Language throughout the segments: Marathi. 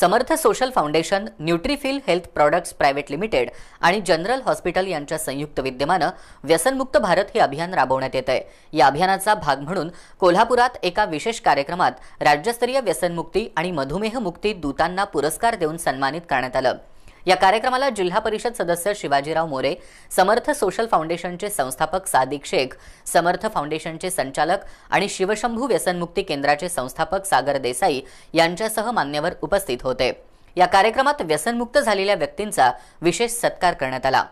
Samarth social foundation Nutrifill health products private limited आणि जनरल हॉस्पिटल यांच्या संयुक्त विद्यमानं व्यसनमुक्त भारत हे अभियान राबवण्यात येत आहे. या अभियानाचा भाग म्हणून कोल्हापुरात एका विशेष कार्यक्रमात राज्यस्तरीय व्यसनमुक्ती आणि मधुमेह मुक्ती दूतांना पुरस्कार देऊन सन्मानित करण्यात आलं. या कार्यक्रमाला जिल्हा परिषद सदस्य शिवाजीराव मोरे समर्थ सोशल फाउंडेशनचे संस्थापक सादिक शेख समर्थ फाउंडेशनचे संचालक आणि शिवशंभू व्यसनमुक्ती केंद्राचे संस्थापक सागर देसाई यांच्यासह मान्यवर उपस्थित होते. या कार्यक्रमात व्यसनमुक्त झालेल्या व्यक्तींचा विशेष सत्कार करण्यात आला.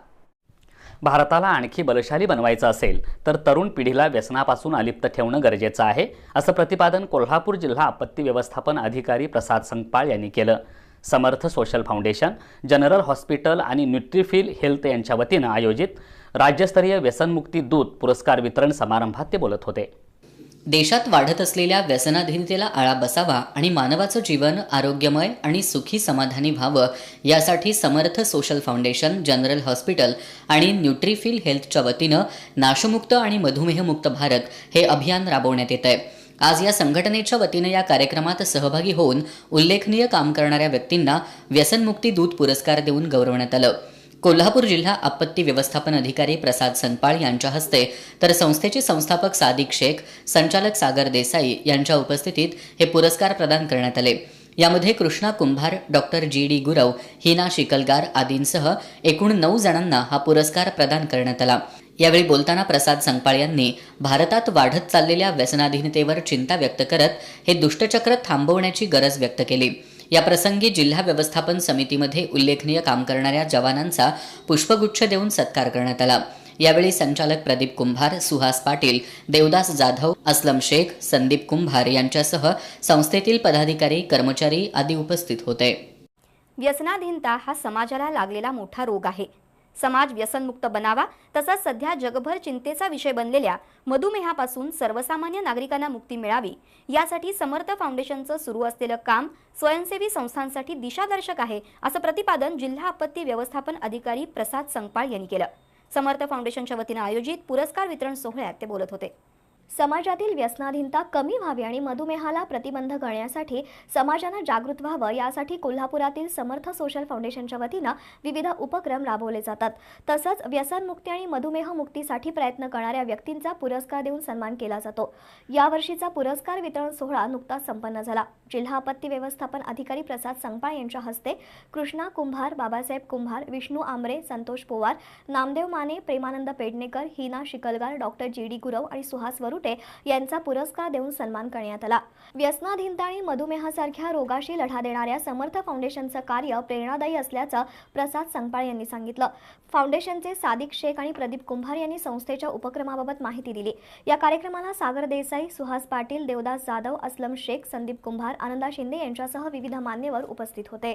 भारताला आणखी बलशाली बनवायचं असेल तर तरुण पिढीला व्यसनापासून अलिप्त ठेवणं गरजेचं आहे असं प्रतिपादन कोल्हापूर जिल्हा आपत्ती व्यवस्थापन अधिकारी प्रसाद संकपाळ यांनी केलं. Samarth social foundation general hospital आणि न्यूट्रीफिल हेल्थ यांच्या वतीनं आयोजित राज्यस्तरीय व्यसनमुक्ती दूत पुरस्कार वितरण समारंभात ते बोलत होते. देशात वाढत असलेल्या व्यसनाधीनतेला आळा बसावा आणि मानवाचं जीवन आरोग्यमय आणि सुखी समाधानी व्हावं यासाठी Samarth social foundation general hospital आणि न्यूट्रीफिल हेल्थच्या वतीनं नाशमुक्त आणि मधुमेहमुक्त भारत हे अभियान राबवण्यात येत आहे आज या संघटनेच्या वतीनं या कार्यक्रमात सहभागी होऊन उल्लेखनीय काम करणाऱ्या व्यक्तींना व्यसनमुक्ती दूत पुरस्कार देऊन गौरवण्यात आलं. कोल्हापूर जिल्हा आपत्ती व्यवस्थापन अधिकारी प्रसाद संपाळ यांच्या हस्ते तर संस्थेचे संस्थापक सादिक शेख संचालक सागर देसाई यांच्या उपस्थितीत हे पुरस्कार प्रदान करण्यात आले. यामध्ये Krishna Kumbhar doctor G D Gurav Hina Shikalgar आदींसह एकूण नऊ जणांना हा पुरस्कार प्रदान करण्यात आला. यावेळी बोलताना प्रसाद संकपाळ यांनी भारतात वाढत चाललेल्या व्यसनाधीनतेवर चिंता व्यक्त करत हे दुष्टचक्र थांबवण्याची गरज व्यक्त केली. या प्रसंगी जिल्हा व्यवस्थापन समितीमध्ये उल्लेखनीय काम करणाऱ्या जवानांचा पुष्पगुच्छ देऊन सत्कार करण्यात आला. यावेळी संचालक प्रदीप कुंभार सुहास पाटील देवदास जाधव असलम शेख संदीप कुंभार यांच्यासह संस्थेतील पदाधिकारी कर्मचारी आदी उपस्थित होते. व्यसनाधीनता हा समाजाला लागलेला मोठा रोग आहे. समाज व्यसनमुक्त बनावा तसंच सध्या जगभर चिंतेचा विषय बनलेल्या मधुमेहापासून सर्वसामान्य नागरिकांना मुक्ती मिळावी यासाठी समर्थ फाउंडेशनचं सुरू असलेलं काम स्वयंसेवी संस्थांसाठी दिशादर्शक आहे असं प्रतिपादन जिल्हा आपत्ती व्यवस्थापन अधिकारी प्रसाद संकपाळ यांनी केलं. समर्थ फाउंडेशनच्या वतीनं आयोजित पुरस्कार वितरण सोहळ्यात ते बोलत होते. समाजातील व्यसनाधीनता कमी व्हावी आणि मधुमेहाला प्रतिबंध करण्यासाठी समाजानं जागृत व्हावं यासाठी कोल्हापुरातील समर्थ सोशल फाउंडेशनच्या वतीनं विविध उपक्रम राबवले जातात. तसंच व्यसनमुक्ती आणि मधुमेह मुक्तीसाठी प्रयत्न करणाऱ्या व्यक्तींचा पुरस्कार देऊन सन्मान केला जातो. यावर्षीचा पुरस्कार वितरण सोहळा नुकताच संपन्न झाला. जिल्हा आपत्ती व्यवस्थापन अधिकारी प्रसाद संगपाळ यांच्या हस्ते Krishna Kumbhar Babasaheb Kumbhar Vishnu Amre Santosh Powar Namdev Mane Premanand Pednekar Hina Shikalgar doctor G D Gurav आणि सुहास वरुटे यांचा पुरस्कार देऊन सन्मान करण्यात आला. व्यसनाधीनता आणि मधुमेहासारख्या रोगाशी लढा देणाऱ्या समर्थ फाउंडेशनचं कार्य प्रेरणादायी असल्याचं प्रसाद संगपाळ यांनी सांगितलं. फाउंडेशनचे सादिक शेख आणि प्रदीप कुंभार यांनी संस्थेच्या उपक्रमाबाबत माहिती दिली. या कार्यक्रमाला सागर देसाई सुहास पाटील देवदास जाधव असलम शेख संदीप कुंभार आनंदा शिंदे यांच्यासह विविध मान्यवर उपस्थित होते.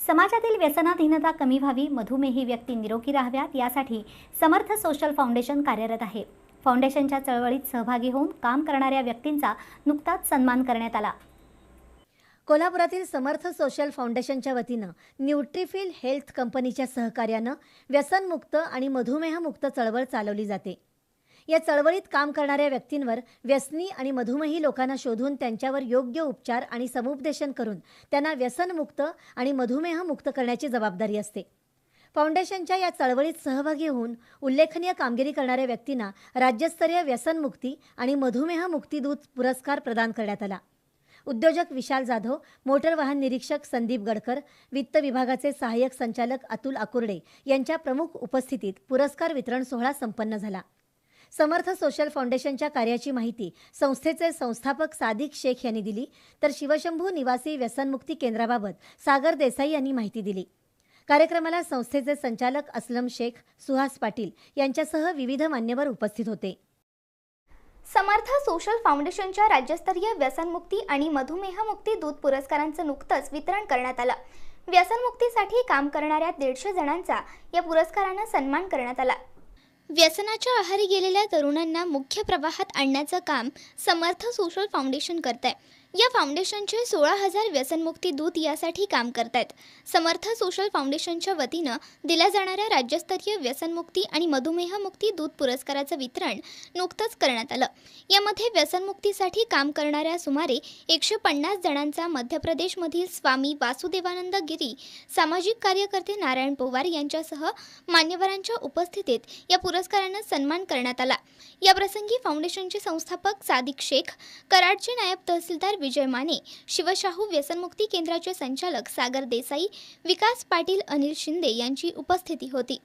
समाजातील व्यसनाधीनता कमी व्हावी मधुमेही व्यक्ती निरोगी राहाव्यात यासाठी समर्थ सोशल फाउंडेशन कार्यरत आहे. फाउंडेशनच्या चळवळीत सहभागी होऊन काम करणाऱ्या व्यक्तींचा नुकताच सन्मान करण्यात आला. कोल्हापुरातील समर्थ सोशल फाउंडेशनच्या वतीनं न्यूट्रीफिल हेल्थ कंपनीच्या सहकार्यानं व्यसनमुक्त आणि मधुमेहमुक्त चळवळ चालवली जाते. या चळवळीत काम करणाऱ्या व्यक्तींवर व्यसनी आणि मधुमेही लोकांना शोधून त्यांच्यावर योग्य उपचार आणि समुपदेशन करून त्यांना व्यसनमुक्त आणि मधुमेहमुक्त करण्याची जबाबदारी असते. फाउंडेशनच्या या चळवळीत सहभागी होऊन उल्लेखनीय कामगिरी करणाऱ्या व्यक्तींना राज्यस्तरीय व्यसनमुक्ती आणि मधुमेह मुक्तीदूत पुरस्कार प्रदान करण्यात आला. उद्योजक विशाल जाधव मोटर वाहन निरीक्षक संदीप गडकर वित्त विभागाचे सहाय्यक संचालक अतुल अकुर्डे यांच्या प्रमुख उपस्थितीत पुरस्कार वितरण सोहळा संपन्न झाला. समर्थ सोशल फाउंडेशनच्या कार्याची माहिती संस्थेचे संस्थापक सादिक शेख यांनी दिली तर शिवशंभू निवासी व्यसनमुक्ती केंद्राबाबत सागर देसाई यांनी माहिती दिली. कार्यक्रमाला संस्थेचे संचालक असलम शेख सुहास पाटील यांच्यासह विविध मान्यवर उपस्थित होते. समर्थ सोशल फाउंडेशनच्या राज्यस्तरीय व्यसनमुक्ती आणि मधुमेहमुक्ती दूध पुरस्कारांचं नुकतंच वितरण करण्यात आलं. व्यसनमुक्तीसाठी काम करणाऱ्या दीडशे जणांचा या पुरस्कारानं सन्मान करण्यात आला. व्यसनाच्या आहारी गेलेल्या तरुणांना मुख्य प्रवाहात आणण्याचं काम समर्थ सोशल फाउंडेशन करत आहे या फाउंडेशनचे सोळा हजार व्यसनमुक्ती दूत यासाठी काम करतायत. समर्थ सोशल फाउंडेशनच्या वतीनं दिल्या जाणाऱ्या राज्यस्तरीय व्यसनमुक्ती आणि मधुमेहमुक्ती दूत पुरस्काराचं वितरण नुकतंच करण्यात आलं. यामध्ये व्यसनमुक्तीसाठी काम करणाऱ्या सुमारे एकशे पन्नास जणांचा मध्य प्रदेशमधील स्वामी वासुदेवानंद गिरी सामाजिक कार्यकर्ते नारायण पवार यांच्यासह मान्यवरांच्या उपस्थितीत या पुरस्कारानं सन्मान करण्यात आला. याप्रसंगी फाउंडेशनचे संस्थापक सादिक शेख कराडचे नायब तहसीलदार विजय माने शिवशाहू व्यसनमुक्ती केंद्राचे संचालक सागर देसाई विकास पाटील अनिल शिंदे यांची उपस्थिती होती.